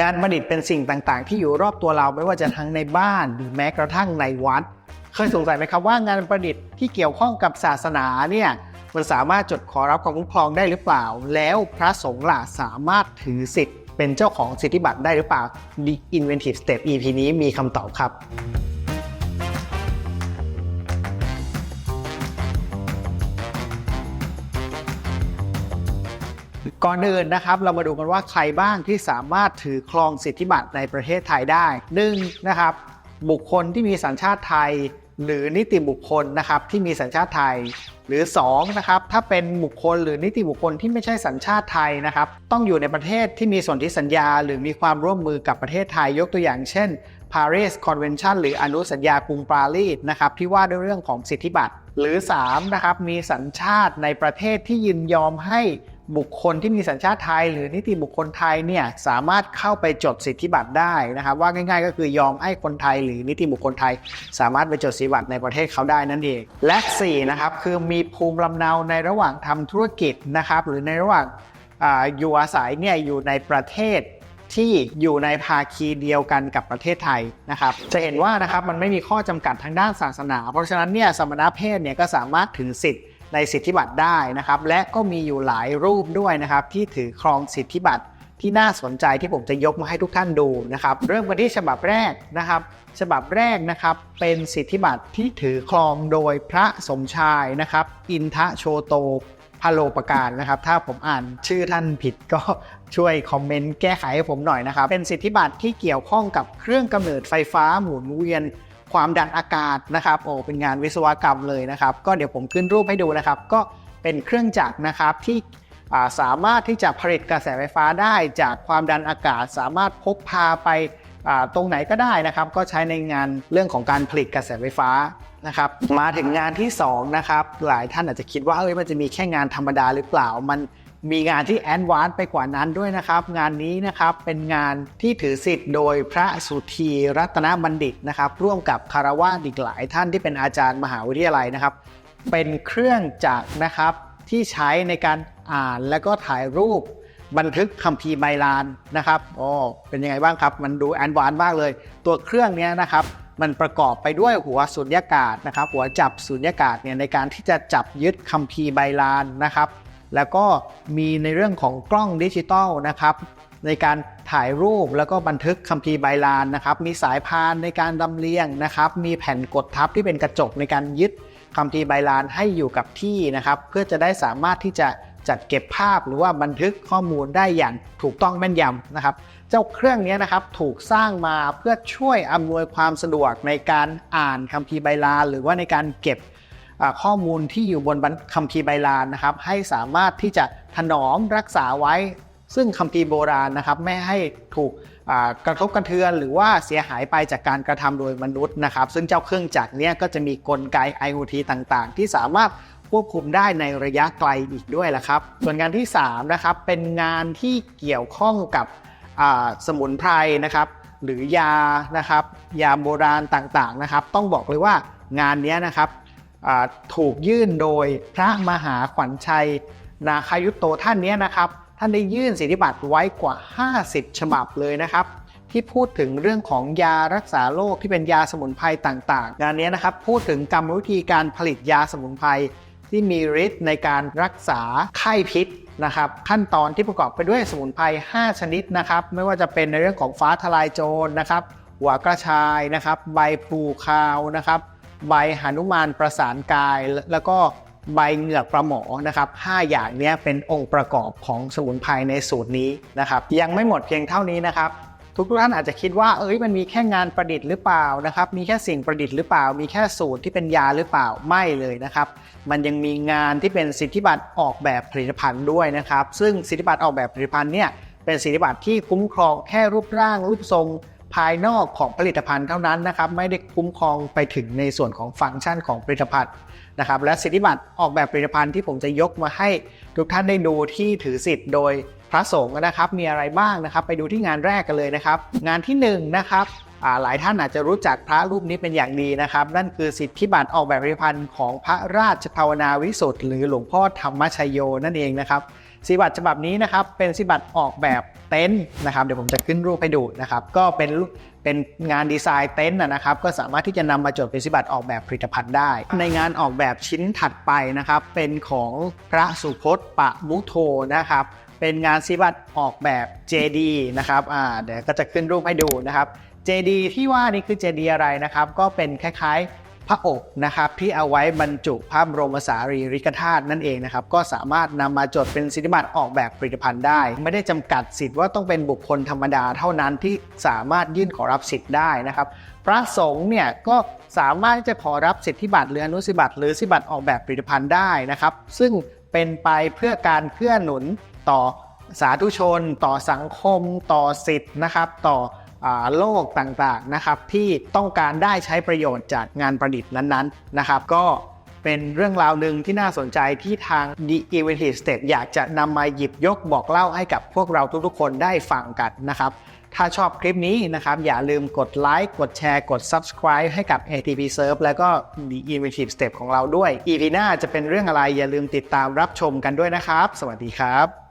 งานประดิษฐ์เป็นสิ่งต่างๆ ที่อยู่รอบตัวเราไม่ว่าจะทั้งในบ้านหรือแม้กระทั่งในวัด เคยสงสัยไหมครับว่างานประดิษฐ์ที่เกี่ยวข้องกับศาสนาเนี่ยมันสามารถจดขอรับความคุ้มครองได้หรือเปล่า แล้วพระสงฆ์ล่ะสามารถถือสิทธิ์ เป็นเจ้าของสิทธิบัตรได้หรือเปล่า The Inventive Step EP นี้มีคำตอบครับ ก่อนอื่นนะครับเรามาดูกันว่าใครบ้างที่สามารถถือครองสิทธิบัตรในประเทศไทยได้หนึ่งนะครับ บุคคลที่มีสัญชาติไทย หรือนิติบุคคลนะครับที่มีสัญชาติไทย หรือ2นะครับถ้าเป็นบุคคลหรือนิติบุคคลที่ไม่ใช่สัญชาติไทยนะครับ ต้องอยู่ในประเทศที่มีสนธิสัญญา หรือมีความร่วมมือกับประเทศไทยยกตัวอย่างเช่น Paris Convention หรืออนุสัญญากรุงปารีสนะครับที่ว่าด้วยเรื่องของสิทธิบัตรหรือ3นะครับมีสัญชาติในประเทศที่ยินยอมให้ บุคคลที่มีสัญชาติไทย หรือนิติบุคคลไทยเนี่ยสามารถเข้าไปจดสิทธิบัตรได้นะครับว่าง่ายๆ ก็คือยอมให้คนไทย หรือนิติบุคคลไทย สามารถไปจดสิทธิบัตรในประเทศเขาได้นั่นเองและ4นะครับคือมีภูมิลำเนาในระหว่างทำธุรกิจนะครับหรือในระหว่างออยู่อาศัยเนี่ยอยู่ในประเทศที่อยู่ในภาคีเดียวกันกับประเทศไทยนะครับ จะเห็นว่านะครับมันไม่มีข้อจำกัดทางด้านศาสนา เพราะฉะนั้นเนี่ยสมณเพศเนี่ยก็สามารถถือสิทธิ์ ในสิทธิบัตรได้นะครับ และก็มีอยู่หลายรูปด้วยนะครับ ที่ถือครองสิทธิบัตรที่น่าสนใจที่ผมจะยกมาให้ทุกท่านดูนะครับ เริ่มกันที่ฉบับแรกนะครับ ฉบับแรกนะครับเป็นสิทธิบัตรที่ถือครองโดยพระสมชายนะครับ อินทะโชโตพาโลประการนะครับ ถ้าผมอ่านชื่อท่านผิดก็ช่วยคอมเมนต์แก้ไขให้ผมหน่อยนะครับ เป็นสิทธิบัตรที่เกี่ยวข้องกับเครื่องกำเนิดไฟฟ้าหมุนเวียน ความดันอากาศนะครับโอ้เป็นงานวิศวกรรมเลยนะครับ ก็เดี๋ยวผมขึ้นรูปให้ดูนะครับ ก็เป็นเครื่องจักรนะครับที่สามารถที่จะผลิตกระแสไฟฟ้าได้จากความดันอากาศ สามารถพกพาไปตรงไหนก็ได้นะครับ ก็ใช้ในงานเรื่องของการผลิตกระแสไฟฟ้านะครับ มาถึงงานที่2นะครับหลายท่านอาจจะคิดว่าเอ้ยมันจะมีแค่งานธรรมดาหรือเปล่ามัน มีงานที่แอนวานไปกว่านั้นด้วยนะครับ งานนี้นะครับเป็นงานที่ถือสิทธิ์โดยพระสุธีรัตนบัณฑิตนะครับ ร่วมกับคารวะอีกหลายท่านที่เป็นอาจารย์มหาวิทยาลัยนะครับ เป็นเครื่องจักรนะครับที่ใช้ในการอ่านแล้วก็ถ่ายรูปบันทึกคัมภีร์ไบลานนะครับอ๋อเป็นยังไงบ้างครับ มันดูแอนวานมากเลย ตัวเครื่องนี้นะครับมันประกอบไปด้วยหัวสุญญากาศนะครับ หัวจับสุญญากาศเนี่ยในการที่จะจับยึดคัมภีร์ไบลานนะครับ แล้วก็มีในเรื่องของกล้องดิจิตอลนะครับในการถ่ายรูปแล้วก็บันทึกคัมภีร์ไบลานนะครับ มีสายพานในการลำเลียงนะครับ มีแผ่นกดทับที่เป็นกระจกในการยึดคัมภีร์ไบลานให้อยู่กับที่นะครับ เพื่อจะได้สามารถที่จะจัดเก็บภาพหรือว่าบันทึกข้อมูลได้อย่างถูกต้องแม่นยำนะครับ เจ้าเครื่องนี้นะครับถูกสร้างมาเพื่อช่วยอำนวยความสะดวกในการอ่านคัมภีร์ไบลานหรือว่าในการเก็บ ข้อมูลที่อยู่บนบคัมภีร์ไบลานนะครับ ให้สามารถที่จะถนอมรักษาไว้ ซึ่งคัมภีร์โบราณนะครับไม่ให้ถูกกระทบกระเทือนหรือว่าเสียหายไปจากการกระทำโดยมนุษย์นะครับ ซึ่งเจ้าเครื่องจักรเนี้ยก็จะมีกลไก IoT ต่างๆ ที่สามารถควบคุมได้ในระยะไกลอีกด้วยละครับ ส่วนงานที่3นะครับเป็นงานที่เกี่ยวข้องกับสมุนไพรนะครับ หรือยานะครับ ยาโบราณต่างๆนะครับ ต้องบอกเลยว่างานนี้นะครับ ถูกยื่นโดยพระมหาขวัญชัย นาคายุตโตท่านนี้นะครับ ท่านได้ยื่นสิทธิบัตรไว้กว่า 50 ฉบับเลยนะครับ ที่พูดถึงเรื่องของยารักษาโรคที่เป็นยาสมุนไพรต่างๆ งานนี้นะครับพูดถึงกรรมวิธีการผลิตยาสมุนไพรที่มีฤทธิ์ในการรักษาไข้พิษนะครับขั้นตอนที่ประกอบไปด้วยสมุนไพร 5 ชนิดนะครับ ไม่ว่าจะเป็นในเรื่องของฟ้าทลายโจรนะครับ หัวกระชายนะครับ ใบพลูคาวนะครับ ใบหนุมานประสานกาย แล้วก็ใบเหงือกปลาหมอนะครับ5อย่างนี้เป็นองค์ประกอบของสมุนไพรในสูตรนี้นะครับ ยังไม่หมดเพียงเท่านี้นะครับ ทุกท่านอาจจะคิดว่าเอ้ยมันมีแค่งานประดิษฐ์หรือเปล่านะครับ มีแค่สิ่งประดิษฐ์หรือเปล่า มีแค่สูตรที่เป็นยาหรือเปล่าไม่เลยนะครับ มันยังมีงานที่เป็นสิทธิบัตรออกแบบผลิตภัณฑ์ด้วยนะครับ ซึ่งสิทธิบัตรออกแบบผลิตภัณฑ์เนี่ยเป็นสิทธิบัตรที่คุ้มครองแค่รูปร่างรูปทรง ภายนอกของผลิตภัณฑ์เท่านั้นนะครับไม่ได้คุ้มครองไปถึงในส่วนของฟังก์ชันของผลิตภัณฑ์นะครับและสิทธิบัตรออกแบบผลิตภัณฑ์ที่ผมจะยกมาให้ทุกท่านได้ดูที่ถือสิทธิ์โดยพระสงฆ์นะครับมีอะไรบ้างนะครับ ไปดูที่งานแรกกันเลยนะครับ งานที่หนึ่งนะครับหลายท่านอาจจะรู้จักพระรูปนี้เป็นอย่างดีนะครับ นั่นคือสิทธิบัตรออกแบบผลิตภัณฑ์ของพระราชภาวนาวิสุทธ์หรือหลวงพ่อธรรมชโยนั่นเองนะครับ สิบัตรฉบับนี้นะครับเป็นสิบัตรออกแบบเต็นท์นะครับเดี๋ยวผมจะขึ้นรูปให้ดูนะครับก็เป็นเป็นงานดีไซน์เต็นท์นะครับก็สามารถที่จะนำมาจดเป็นสิบัตรออกแบบผลิตภัณฑ์ได้ ในงานออกแบบชิ้นถัดไปนะครับเป็นของพระสุพจน์ปะมุโทนะครับเป็นงานสิบัตรออกแบบ JD นะครับอ่าเดี๋ยวก็จะขึ้นรูปให้ดูนะครับ JD ที่ว่านี่คือ JD อะไรนะครับก็เป็นคล้ายๆ พระอกนะครับที่เอาไว้บรรจุพระบรมสารีริกธาตุนั่นเองนะครับก็สามารถนำมาจดเป็นสิทธิบัตรออกแบบผลิตภัณฑ์ได้ ไม่ได้จำกัดสิทธิ์ว่าต้องเป็นบุคคลธรรมดาเท่านั้นที่สามารถยื่นขอรับสิทธิ์ได้นะครับ พระสงฆ์เนี่ยก็สามารถที่จะขอรับสิทธิบัตรหรืออนุสิบัตรหรือสิบัตรออกแบบผลิตภัณฑ์ได้นะครับ ซึ่งเป็นไปเพื่อการเพื่อหนุนต่อสาธุชน ต่อสังคม ต่อสิทธิ์นะครับ ต่อ โลกต่างๆนะครับที่ต้องการได้ใช้ประโยชน์จากงานประดิษฐ์นั้นๆนะครับ ก็เป็นเรื่องราวหนึ่งที่น่าสนใจที่ทาง The Inventive Step อยากจะนำมาหยิบยกบอกเล่าให้กับพวกเราทุกๆ คนได้ฟังกันนะครับ ถ้าชอบคลิปนี้นะครับ อย่าลืมกดไลค์กดแชร์กด subscribe ให้กับ ATP Serve แล้วก็ The Inventive Step ของเราด้วย EP หน้าจะเป็นเรื่องอะไรอย่าลืมติดตามรับชมกันด้วยนะครับ สวัสดีครับ